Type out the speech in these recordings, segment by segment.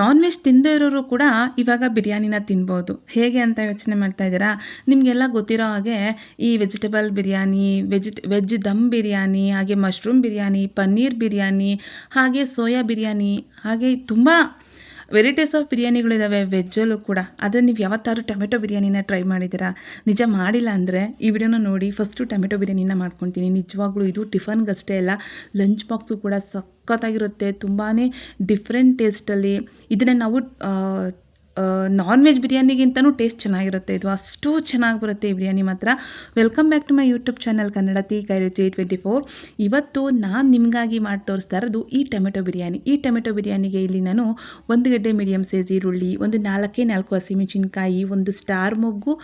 Non veg ತಿಂದೇ ಇರೋರು ಕೂಡ ಇವಾಗ ಬಿರಿಯಾನಿನ ತಿನ್ಬೋದು. ಹೇಗೆ ಅಂತ ಯೋಚನೆ ಮಾಡ್ತಾ ಇದ್ದೀರಾ? ನಿಮಗೆಲ್ಲ ಗೊತ್ತಿರೋ ಹಾಗೆ ಈ ವೆಜಿಟೇಬಲ್ ಬಿರಿಯಾನಿ ವೆಜಿಟ್ ವೆಜ್ ದಮ್ ಬಿರಿಯಾನಿ, ಹಾಗೆ ಮಶ್ರೂಮ್ ಬಿರಿಯಾನಿ, ಪನ್ನೀರ್ ಬಿರಿಯಾನಿ, ಹಾಗೆ ಸೋಯಾ ಬಿರಿಯಾನಿ, ಹಾಗೆ ತುಂಬ ವೆರೈಟೀಸ್ ಆಫ್ ಬಿರಿಯಾನಿಗಳಿದ್ದಾವೆ ವೆಜ್ಜಲ್ಲೂ ಕೂಡ. ಆದರೆ ನೀವು ಯಾವತ್ತಾದ್ರೂ ಟೊಮೆಟೊ ಬಿರಿಯಾನಿನ ಟ್ರೈ ಮಾಡಿದ್ದೀರಾ? ನಿಜ ಮಾಡಿಲ್ಲ ಅಂದರೆ ಈ ವಿಡಿಯೋನ ನೋಡಿ ಫಸ್ಟು ಟೊಮೆಟೊ ಬಿರಿಯಾನಿನ ಮಾಡ್ಕೊತೀನಿ. ನಿಜವಾಗ್ಲೂ ಇದು ಟಿಫನ್ಗಷ್ಟೇ ಅಲ್ಲ ಲಂಚ್ ಬಾಕ್ಸು ಕೂಡ ಸಖತ್ತಾಗಿರುತ್ತೆ. ತುಂಬಾ ಡಿಫ್ರೆಂಟ್ ಟೇಸ್ಟಲ್ಲಿ ಇದನ್ನು ನಾವು ನಾನ್ ವೆಜ್ ಬಿರಿಯಾನಿಗಿಂತನೂ ಟೇಸ್ಟ್ ಚೆನ್ನಾಗಿರುತ್ತೆ. ಇದು ಅಷ್ಟು ಚೆನ್ನಾಗಿ ಬರುತ್ತೆ ಈ ಬಿರಿಯಾನಿ ಮಾತ್ರ. Welcome back to my YouTube channel Kannada ತಿ ರುಚಿ ಟ್ವೆಂಟಿ ಫೋರ್ ಇವತ್ತು ನಾನು ನಿಮಗಾಗಿ ಮಾಡಿ ತೋರಿಸ್ತಾ ಇರೋದು ಈ ಟೊಮೆಟೊ ಬಿರಿಯಾನಿ. ಈ ಟೊಮೆಟೊ ಬಿರಿಯಾನಿಗೆ ಇಲ್ಲಿ ನಾನು ಒಂದು ಗಡ್ಡೆ ಮೀಡಿಯಮ್ ಸೈಜ್ ಈರುಳ್ಳಿ, ಒಂದು ನಾಲ್ಕೇ ನಾಲ್ಕು ಹಸಿಮೆಣಸಿನ್ಕಾಯಿ ಒಂದು ಸ್ಟಾರ್ ಮೊಗ್ಗು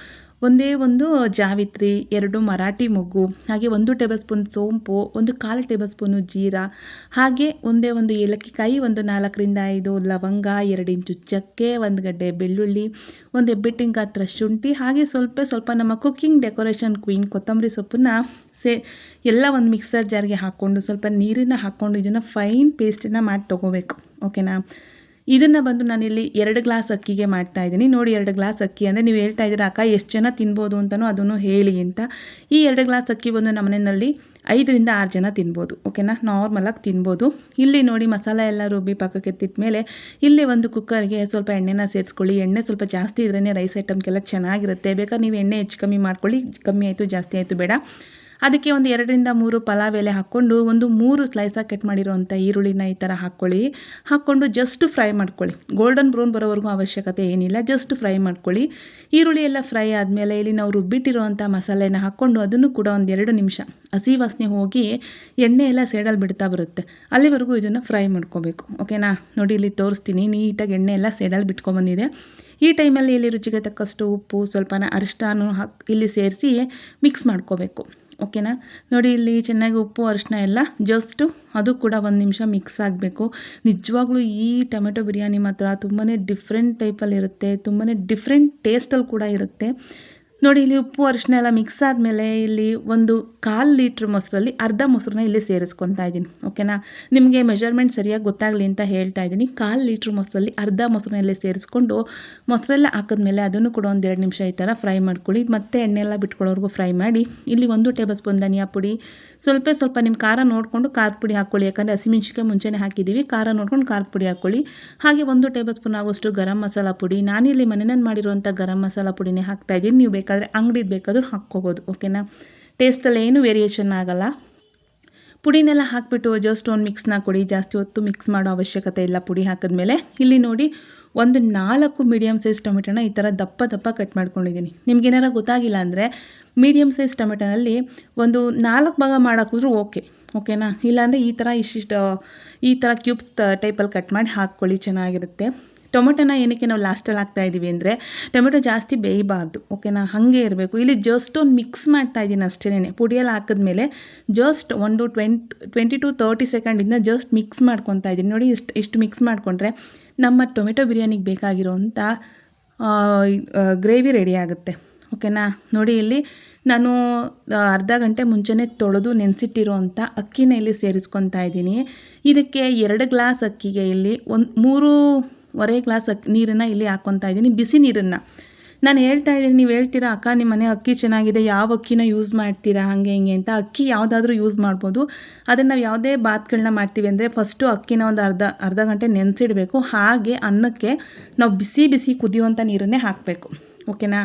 ಒಂದೇ ಒಂದು ಜಾವಿತ್ರಿ, ಎರಡು ಮರಾಠಿ ಮೊಗ್ಗು, ಹಾಗೆ ಒಂದು ಟೇಬಲ್ ಸ್ಪೂನ್ ಸೋಂಪು, ಒಂದು ಕಾಲು ಟೇಬಲ್ ಸ್ಪೂನು ಜೀರಾ, ಹಾಗೆ ಒಂದೇ ಒಂದು ಏಲಕ್ಕಿ ಕಾಯಿ ಒಂದು ನಾಲ್ಕರಿಂದ ಐದು ಲವಂಗ, ಎರಡು ಇಂಚು ಚಕ್ಕೆ, ಒಂದು ಗಡ್ಡೆ ಬೆಳ್ಳುಳ್ಳಿ, ಒಂದು ಹೆಬ್ಬಿಟ್ಟಿನ ಗಾತ್ರ ಶುಂಠಿ, ಹಾಗೆ ಸ್ವಲ್ಪ ಸ್ವಲ್ಪ ನಮ್ಮ ಕುಕ್ಕಿಂಗ್ ಡೆಕೋರೇಷನ್ ಕ್ವೀನ್ ಕೊತ್ತಂಬರಿ ಸೊಪ್ಪನ್ನ ಸೇ ಎಲ್ಲ ಒಂದು ಮಿಕ್ಸರ್ ಜಾರ್ಗೆ ಹಾಕ್ಕೊಂಡು ಸ್ವಲ್ಪ ನೀರನ್ನು ಹಾಕ್ಕೊಂಡು ಇದನ್ನು ಫೈನ್ ಪೇಸ್ಟನ್ನು ಮಾಡಿ ತೊಗೋಬೇಕು. ಓಕೆನಾ ಇದನ್ನು ಬಂದು ನಾನಿಲ್ಲಿ ಎರಡು ಗ್ಲಾಸ್ ಅಕ್ಕಿಗೆ ಮಾಡ್ತಾ ಇದ್ದೀನಿ. ನೋಡಿ ಎರಡು ಗ್ಲಾಸ್ ಅಕ್ಕಿ ಅಂದರೆ ನೀವು ಹೇಳ್ತಾ ಇದ್ದೀರಾ, ಅಕ್ಕ, ಎಷ್ಟು ಜನ ತಿನ್ಬೋದು ಅಂತಲೂ ಅದನ್ನು ಹೇಳಿ ಅಂತ. ಈ ಎರಡು ಗ್ಲಾಸ್ ಅಕ್ಕಿ ಬಂದು ನಮ್ಮ ಮನೆಯಲ್ಲಿ ಐದರಿಂದ ಆರು ಜನ ತಿನ್ಬೋದು. ಓಕೆನಾ? ನಾರ್ಮಲಾಗಿ ತಿನ್ಬೋದು. ಇಲ್ಲಿ ನೋಡಿ ಮಸಾಲ ಎಲ್ಲ ರುಬ್ಬಿ ಮೇಲೆ ಇಲ್ಲಿ ಒಂದು ಕುಕ್ಕರ್ಗೆ ಸ್ವಲ್ಪ ಎಣ್ಣೆನ ಸೇರಿಸ್ಕೊಳ್ಳಿ. ಎಣ್ಣೆ ಸ್ವಲ್ಪ ಜಾಸ್ತಿ ಇದ್ರೇ ರೈಸ್ ಐಟಮ್ಗೆಲ್ಲ ಚೆನ್ನಾಗಿರುತ್ತೆ. ಬೇಕಾದ್ರೆ ನೀವು ಎಣ್ಣೆ ಹೆಚ್ಚು ಕಮ್ಮಿ ಮಾಡ್ಕೊಳ್ಳಿ. ಕಮ್ಮಿ ಆಯಿತು, ಜಾಸ್ತಿ ಆಯಿತು, ಬೇಡ. ಅದಕ್ಕೆ ಒಂದು ಎರಡರಿಂದ ಮೂರು ಪಲಾವ್ ಎಲೆ ಹಾಕ್ಕೊಂಡು ಒಂದು ಮೂರು ಸ್ಲೈಸಾಗಿ ಕಟ್ ಮಾಡಿರೋವಂಥ ಈರುಳ್ಳಿನ ಈ ಥರ ಹಾಕ್ಕೊಳ್ಳಿ ಹಾಕ್ಕೊಂಡು ಜಸ್ಟ್ ಫ್ರೈ ಮಾಡ್ಕೊಳ್ಳಿ. ಗೋಲ್ಡನ್ ಬ್ರೌನ್ ಬರೋವರೆಗೂ ಅವಶ್ಯಕತೆ ಏನಿಲ್ಲ ಜಸ್ಟ್ ಫ್ರೈ ಮಾಡ್ಕೊಳ್ಳಿ. ಈರುಳ್ಳಿ ಎಲ್ಲ ಫ್ರೈ ಆದಮೇಲೆ ಇಲ್ಲಿ ನಾವು ರುಬ್ಬಿಟ್ಟಿರುವಂಥ ಮಸಾಲೆನ ಹಾಕ್ಕೊಂಡು ಅದನ್ನು ಕೂಡ ಒಂದು ಎರಡು ನಿಮಿಷ ಹಸಿ ವಾಸನೆ ಹೋಗಿ ಎಣ್ಣೆ ಎಲ್ಲ ಸೈಡಲ್ಲಿ ಬಿಡ್ತಾ ಬರುತ್ತೆ. ಅಲ್ಲಿವರೆಗೂ ಇದನ್ನು ಫ್ರೈ ಮಾಡ್ಕೋಬೇಕು. ಓಕೆನಾ ನೋಡಿ ಇಲ್ಲಿ ತೋರಿಸ್ತೀನಿ, ನೀಟಾಗಿ ಎಣ್ಣೆ ಎಲ್ಲ ಸೈಡಲ್ಲಿ ಬಿಟ್ಕೊಂಬಂದಿದೆ. ಈ ಟೈಮಲ್ಲಿ ಇಲ್ಲಿ ರುಚಿಗೆ ತಕ್ಕಷ್ಟು ಉಪ್ಪು, ಸ್ವಲ್ಪನ ಅರಿಷ್ಟಾನು ಹಾಕಿ ಇಲ್ಲಿ ಸೇರಿಸಿ ಮಿಕ್ಸ್ ಮಾಡ್ಕೋಬೇಕು. ಓಕೆನಾ? ನೋಡಿ, ಇಲ್ಲಿ ಚೆನ್ನಾಗಿ ಉಪ್ಪು ಅರಿಶಿನ ಎಲ್ಲ ಜಸ್ಟು ಅದು ಕೂಡ ಒಂದು ನಿಮಿಷ ಮಿಕ್ಸ್ ಆಗಬೇಕು. ನಿಜವಾಗ್ಲೂ ಈ ಟೊಮೆಟೊ ಬಿರಿಯಾನಿ ಮಾತ್ರ ತುಂಬಾ ಡಿಫ್ರೆಂಟ್ ಟೈಪಲ್ಲಿರುತ್ತೆ ತುಂಬಾ ಡಿಫ್ರೆಂಟ್ ಟೇಸ್ಟಲ್ಲಿ ಕೂಡ ಇರುತ್ತೆ. ನೋಡಿ, ಇಲ್ಲಿ ಉಪ್ಪು ಅರಿಶಿನ ಎಲ್ಲ ಮಿಕ್ಸ್ ಆದಮೇಲೆ ಇಲ್ಲಿ ಒಂದು ಕಾಲು ಲೀಟ್ರ್ ಮೊಸರಲ್ಲಿ ಅರ್ಧ ಮೊಸರನ್ನ ಇಲ್ಲಿ ಸೇರಿಸ್ಕೊತಾ ಇದ್ದೀನಿ. ಓಕೆನಾ ನಿಮಗೆ ಮೆಜರ್ಮೆಂಟ್ ಸರಿಯಾಗಿ ಗೊತ್ತಾಗಲಿ ಅಂತ ಹೇಳ್ತಾ ಇದ್ದೀನಿ. ಕಾಲು ಲೀಟ್ರ್ ಮೊಸರಲ್ಲಿ ಅರ್ಧ ಮೊಸರನ್ನ ಇಲ್ಲಿ ಸೇರಿಸ್ಕೊಂಡು ಮೊಸರೆಲ್ಲ ಹಾಕಿದ್ಮೇಲೆ ಅದನ್ನು ಕೂಡ ಒಂದು ಎರಡು ನಿಮಿಷ ಈ ಥರ ಫ್ರೈ ಮಾಡ್ಕೊಳ್ಳಿ. ಮತ್ತೆ ಎಣ್ಣೆಲ್ಲ ಬಿಟ್ಕೊಳ್ಳೋರ್ಗು ಫ್ರೈ ಮಾಡಿ. ಇಲ್ಲಿ ಒಂದು ಟೇಬಲ್ ಸ್ಪೂನ್ ಧನಿಯಾ ಪುಡಿ. ಸ್ವಲ್ಪ ಸ್ವಲ್ಪ ನಿಮ್ಮ ಖಾರ ನೋಡಿಕೊಂಡು ಖಾರದ ಪುಡಿ ಹಾಕ್ಕೊಳ್ಳಿ. ಯಾಕಂದರೆ ಹಸಿಮೆಣ್ಸಿಕಾಯಿ ಮುಂಚೆನೇ ಹಾಕಿದ್ದೀವಿ ಖಾರ ನೋಡ್ಕೊಂಡು ಖಾರದ ಪುಡಿ ಹಾಕ್ಕೊಳ್ಳಿ. ಹಾಗೆ ಒಂದು ಟೇಬಲ್ ಸ್ಪೂನ್ ಆಗೋಷ್ಟು ಗರಂ ಮಸಾಲ ಪುಡಿ. ನಾನಿಲ್ಲಿ ಮನೆಯಲ್ಲಿ ಮಾಡಿರುವಂಥ ಗರಂ ಮಸಾಲ ಪುಡಿನೇ ಹಾಕ್ತಾಯಿದ್ದೀನಿ ನೀವು ಬೇಕಾದರೆ ಅಂಗಡಿದು ಬೇಕಾದರೂ ಹಾಕ್ಕೋಬೋದು ಓಕೆನಾ ಟೇಸ್ಟಲ್ಲಿ ಏನು ವೇರಿಯೇಷನ್ ಆಗೋಲ್ಲ. ಪುಡಿನೆಲ್ಲ ಹಾಕಿಬಿಟ್ಟು ಜಸ್ಟ್ ಒಂದು ಮಿಕ್ಸ್ನ ಕೊಡಿ, ಜಾಸ್ತಿ ಹೊತ್ತು ಮಿಕ್ಸ್ ಮಾಡೋ ಅವಶ್ಯಕತೆ ಇಲ್ಲ ಪುಡಿ ಹಾಕಿದ್ಮೇಲೆ. ಇಲ್ಲಿ ನೋಡಿ, ಒಂದು ನಾಲ್ಕು ಮೀಡಿಯಮ್ ಸೈಜ್ ಟೊಮೆಟೊನ ಈ ಥರ ದಪ್ಪ ದಪ್ಪ ಕಟ್ ಮಾಡ್ಕೊಂಡಿದ್ದೀನಿ. ನಿಮ್ಗೇನಾರ ಗೊತ್ತಾಗಿಲ್ಲ ಅಂದರೆ ಮೀಡಿಯಮ್ ಸೈಜ್ ಟೊಮೆಟೊನಲ್ಲಿ ಒಂದು ನಾಲ್ಕು ಭಾಗ ಮಾಡೋಕ್ಕಿದ್ರು ಓಕೆ ಓಕೆನಾ ಇಲ್ಲಾಂದರೆ ಈ ಥರ ಇಷ್ಟಿಷ್ಟು, ಈ ಥರ ಕ್ಯೂಬ್ಸ್ ಟೈಪಲ್ಲಿ ಕಟ್ ಮಾಡಿ ಹಾಕ್ಕೊಳ್ಳಿ, ಚೆನ್ನಾಗಿರುತ್ತೆ. ಟೊಮೆಟೊನ ಏನಕ್ಕೆ ನಾವು ಲಾಸ್ಟಲ್ಲಿ ಹಾಕ್ತಾ ಇದ್ದೀವಿ ಅಂದರೆ ಟೊಮೆಟೊ ಜಾಸ್ತಿ ಬೇಯಬಾರ್ದು ಓಕೆನಾ ಹಾಗೆ ಇರಬೇಕು. ಇಲ್ಲಿ ಜಸ್ಟ್ ಒಂದು ಮಿಕ್ಸ್ ಮಾಡ್ತಾ ಇದ್ದೀನಿ ಅಷ್ಟೇನೆ. ಪುಡಿಯಲ್ಲಿ ಹಾಕಿದ್ಮೇಲೆ ಜಸ್ಟ್ ಒಂದು ಟ್ವೆಂಟ್ ಟ್ವೆಂಟಿ ಟು ತರ್ಟಿ ಸೆಕೆಂಡಿಂದ ಜಸ್ಟ್ ಮಿಕ್ಸ್ ಮಾಡ್ಕೊತಾ ಇದ್ದೀನಿ ನೋಡಿ ಇಷ್ಟು ಇಷ್ಟು ಮಿಕ್ಸ್ ಮಾಡಿಕೊಂಡ್ರೆ ನಮ್ಮ ಟೊಮೆಟೊ ಬಿರಿಯಾನಿಗೆ ಬೇಕಾಗಿರೋಂಥ ಗ್ರೇವಿ ರೆಡಿ ಆಗುತ್ತೆ ಓಕೆನಾ ನೋಡಿ ಇಲ್ಲಿ ನಾನು ಅರ್ಧ ಗಂಟೆ ಮುಂಚೆನೇ ತೊಳೆದು ನೆನೆಸಿಟ್ಟಿರೋ ಅಂಥ ಅಕ್ಕಿನ ಇಲ್ಲಿ ಸೇರಿಸ್ಕೊತಾ ಇದ್ದೀನಿ ಇದಕ್ಕೆ ಎರಡು ಗ್ಲಾಸ್ ಅಕ್ಕಿಗೆ ಇಲ್ಲಿ ಒಂದು ಮೂರುವರೆ ಗ್ಲಾಸ್ ಅಕ್ಕಿ ನೀರನ್ನು ಇಲ್ಲಿ ಹಾಕ್ಕೊತಾ ಇದ್ದೀನಿ. ಬಿಸಿ ನೀರನ್ನು. ನಾನು ಹೇಳ್ತಾ ಇದ್ದೀನಿ, ನೀವು ಹೇಳ್ತೀರಾ, ಅಕ್ಕ ನಿಮ್ಮ ಮನೆ ಅಕ್ಕಿ ಚೆನ್ನಾಗಿದೆ, ಯಾವ ಅಕ್ಕಿನ ಯೂಸ್ ಮಾಡ್ತೀರಾ, ಹಾಗೆ, ಹಿಂಗೆ ಅಂತ. ಅಕ್ಕಿ ಯಾವುದಾದ್ರೂ ಯೂಸ್ ಮಾಡ್ಬೋದು. ಅದನ್ನು ನಾವು ಯಾವುದೇ ಬಾತ್ಗಳನ್ನ ಮಾಡ್ತೀವಿ ಅಂದರೆ ಫಸ್ಟು ಅಕ್ಕಿನ ಒಂದು ಅರ್ಧ ಅರ್ಧ ಗಂಟೆ ನೆನೆಸಿಡಬೇಕು. ಹಾಗೆ ಅನ್ನಕ್ಕೆ ನಾವು ಬಿಸಿ ಬಿಸಿ ಕುದಿಯುವಂಥ ನೀರನ್ನೇ ಹಾಕಬೇಕು. ಓಕೆನಾ?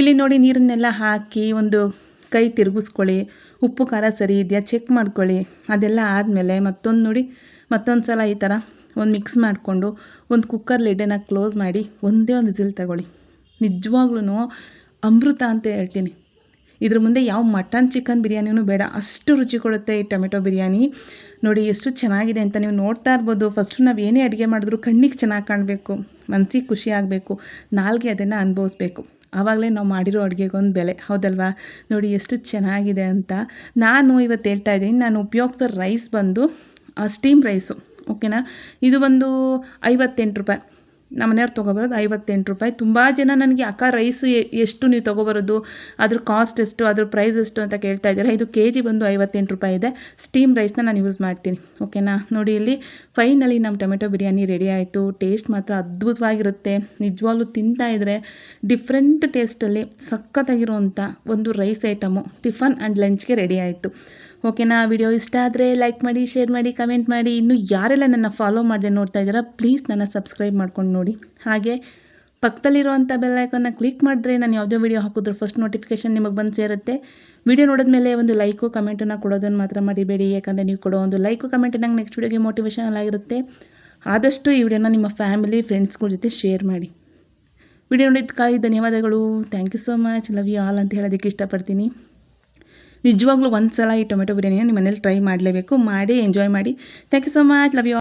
ಇಲ್ಲಿ ನೋಡಿ ನೀರನ್ನೆಲ್ಲ ಹಾಕಿ ಒಂದು ಕೈ ತಿರುಗಿಸ್ಕೊಳ್ಳಿ. ಉಪ್ಪು, ಖಾರ ಸರಿ ಇದೆಯಾ ಚೆಕ್ ಮಾಡ್ಕೊಳ್ಳಿ. ಅದೆಲ್ಲ ಆದಮೇಲೆ ಮತ್ತೊಂದು ನೋಡಿ ಮತ್ತೊಂದು ಸಲ ಈ ಥರ ಒಂದು ಮಿಕ್ಸ್ ಮಾಡಿಕೊಂಡು ಒಂದು ಕುಕ್ಕರ್ ಲಿಡ್ಡನ್ನು ಕ್ಲೋಸ್ ಮಾಡಿ ಒಂದೇ ಒಂದು ವಿಸಿಲ್ ತಗೊಳ್ಳಿ. ನಿಜವಾಗ್ಲೂ ಅಮೃತ ಅಂತ ಹೇಳ್ತೀನಿ. ಇದ್ರ ಮುಂದೆ ಯಾವ ಮಟನ್ ಚಿಕನ್ ಬಿರಿಯಾನಿನೂ ಬೇಡ. ಅಷ್ಟು ರುಚಿ ಕೊಡುತ್ತೆ ಈ ಟೊಮೆಟೊ ಬಿರಿಯಾನಿ. ನೋಡಿ ಎಷ್ಟು ಚೆನ್ನಾಗಿದೆ ಅಂತ ನೀವು ನೋಡ್ತಾ ಇರ್ಬೋದು. ಫಸ್ಟು ನಾವು ಏನೇ ಅಡುಗೆ ಮಾಡಿದ್ರು ಕಣ್ಣಿಗೆ ಚೆನ್ನಾಗಿ ಕಾಣಬೇಕು ಮನಸ್ಸಿಗೆ ಖುಷಿ ಆಗಬೇಕು, ನಾಲ್ಗೆ ಅದನ್ನು ಅನುಭವಿಸ್ಬೇಕು. ಆವಾಗಲೇ ನಾವು ಮಾಡಿರೋ ಅಡುಗೆಗೊಂದು ಬೆಲೆ. ಹೌದಲ್ವಾ? ನೋಡಿ ಎಷ್ಟು ಚೆನ್ನಾಗಿದೆ ಅಂತ ನಾನು ಇವತ್ತು ಹೇಳ್ತಾ ಇದ್ದೀನಿ. ನಾನು ಉಪಯೋಗಿಸೋ ರೈಸ್ ಬಂದು ಸ್ಟೀಮ್ ರೈಸು ಓಕೆನಾ? ಇದು ಒಂದು ಐವತ್ತೆಂಟು ರೂಪಾಯಿ. ನಮ್ಮ ಮನೆಯವ್ರು ತೊಗೊಬರೋದು ಐವತ್ತೆಂಟು ರೂಪಾಯಿ. ತುಂಬ ಜನ ನನಗೆ, ಅಕ್ಕ ರೈಸ್ ಎಷ್ಟು ನೀವು ತೊಗೊಬರೋದು? ಅದ್ರ ಕಾಸ್ಟ್ ಎಷ್ಟು? ಅದ್ರ ಪ್ರೈಸ್ ಎಷ್ಟು? ಅಂತ ಕೇಳ್ತಾ ಇದ್ದೀರಾ. ಇದು ಕೆ ಜಿ ಬಂದು ಐವತ್ತೆಂಟು ರೂಪಾಯಿ ಇದೆ. ಸ್ಟೀಮ್ ರೈಸ್ನ ನಾನು ಯೂಸ್ ಮಾಡ್ತೀನಿ. ಓಕೆನಾ? ನೋಡಿ ಇಲ್ಲಿ ಫೈನಲಿ ನಮ್ಮ ಟೊಮೆಟೊ ಬಿರಿಯಾನಿ ರೆಡಿ ಆಯಿತು. ಟೇಸ್ಟ್ ಮಾತ್ರ ಅದ್ಭುತವಾಗಿರುತ್ತೆ. ನಿಜವಾಗ್ಲೂ ತಿಂತಾ ಇದ್ದರೆ ಡಿಫ್ರೆಂಟ್ ಟೇಸ್ಟಲ್ಲಿ ಸಖತ್ತಾಗಿರುವಂಥ ಒಂದು ರೈಸ್ ಐಟಮು ಟಿಫನ್ ಆ್ಯಂಡ್ ಲಂಚ್ಗೆ ರೆಡಿ ಆಯಿತು. ಓಕೆನಾ ವಿಡಿಯೋ ಇಷ್ಟ ಆದರೆ ಲೈಕ್ ಮಾಡಿ ಶೇರ್ ಮಾಡಿ ಕಮೆಂಟ್ ಮಾಡಿ. ಇನ್ನು ಯಾರೆಲ್ಲ ನನ್ನ ಫಾಲೋ ಮಾಡಿದೆ ನೋಡ್ತಾ ಇದ್ದೀರಾ ಪ್ಲೀಸ್ ನನ್ನ ಸಬ್ಸ್ಕ್ರೈಬ್ ಮಾಡ್ಕೊಂಡು ನೋಡಿ. ಹಾಗೆ ಪಕ್ಕದಲ್ಲಿರುವಂಥ ಬೆಲ್ಲೈಕನ್ನ ಕ್ಲಿಕ್ ಮಾಡಿದ್ರೆ ನಾನು ಯಾವುದೇ ವಿಡಿಯೋ ಹಾಕಿದ್ರು ಫಸ್ಟ್ ನೋಟಿಫಿಕೇಷನ್ ನಿಮಗೆ ಬಂದು ಸೇರುತ್ತೆ. ವಿಡಿಯೋ ನೋಡಿದ ಮೇಲೆ ಒಂದು ಲೈಕು ಕಮೆಂಟನ್ನು ಕೊಡೋದನ್ನು ಮಾತ್ರ ಮಾಡಿಬೇಡಿ ಯಾಕಂದರೆ ನೀವು ಕೊಡೋ ಒಂದು ಲೈಕು ಕಮೆಂಟ್ ನಂಗೆ ನೆಕ್ಸ್ಟ್ ವಿಡಿಯೋಗೆ ಮೋಟಿವೇಶನ್ ಆಗಿರುತ್ತೆ. ಆದಷ್ಟು ಈ ವಿಡಿಯೋನ ನಿಮ್ಮ ಫ್ಯಾಮಿಲಿ ಫ್ರೆಂಡ್ಸ್ಗಳ ಜೊತೆ ಶೇರ್ ಮಾಡಿ. ವಿಡಿಯೋ ನೋಡಿದ್ದಕ್ಕಾಗಿ ಧನ್ಯವಾದಗಳು. Thank you so much love you all ಅಂತ ಹೇಳೋದಕ್ಕೆ ಇಷ್ಟಪಡ್ತೀನಿ. ನಿಜವಾಗ್ಲೂ ಒಂದು ಸಲ ಈ ಟೊಮೆಟೊ ಬಿರಿಯಾನಿನ ನಿಮ್ಮ ಮನೇಲಿ ಟ್ರೈ ಮಾಡಲೇಬೇಕು, ಮಾಡಿ ಎಂಜಾಯ್ ಮಾಡಿ. Thank you so much love you